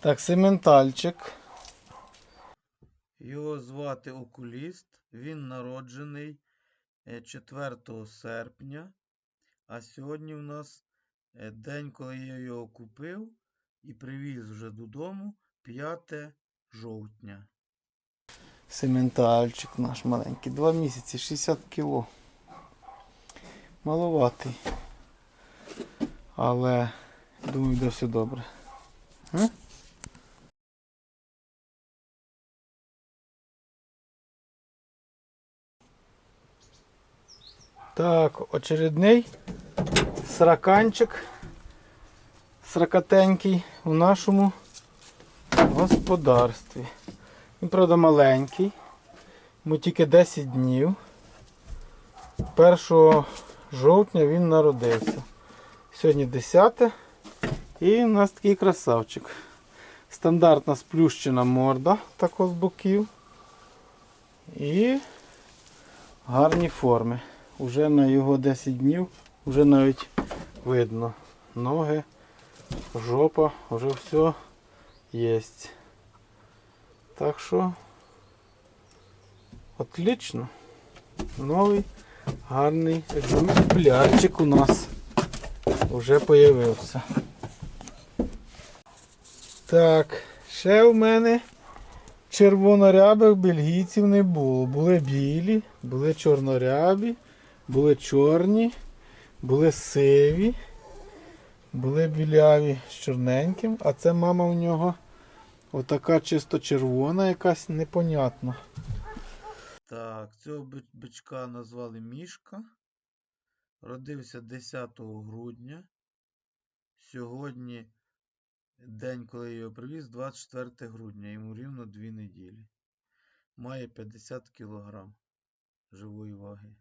Так, сементальчик. Його звати Окуліст. Він народжений е, 4 серпня. А сьогодні в нас е, день, коли я його купив і привіз вже додому 5 жовтня. Сементальчик наш маленький. Два місяці, 60 кіло. Маловатий. Але думаю, буде все добре. М? Так, очередний сраканчик. Сракатенький у нашому господарстві. Він, правда, маленький. Йому тільки 10 днів. 1 жовтня він народився. Сьогодні 10. І у нас такий красавчик. Стандартна сплющена морда, тако з боків. І гарні форми. Уже на його 10 днів вже навіть видно. Ноги, жопа, вже все є. Так що отлично. Новий гарний екземплярчик у нас вже появився. Так, ще в мене червонорябих бельгійців не було. Були білі, були чорнорябі, були чорні, були сиві, були біляві з чорненьким, а це мама у нього отака чисто червона, якась непонятна. Так, цього бичка назвали Мішка. Родився 10 грудня. Сьогодні день, коли я його привіз, 24 грудня. Йому рівно 2 неділі. Має 50 кг живої ваги.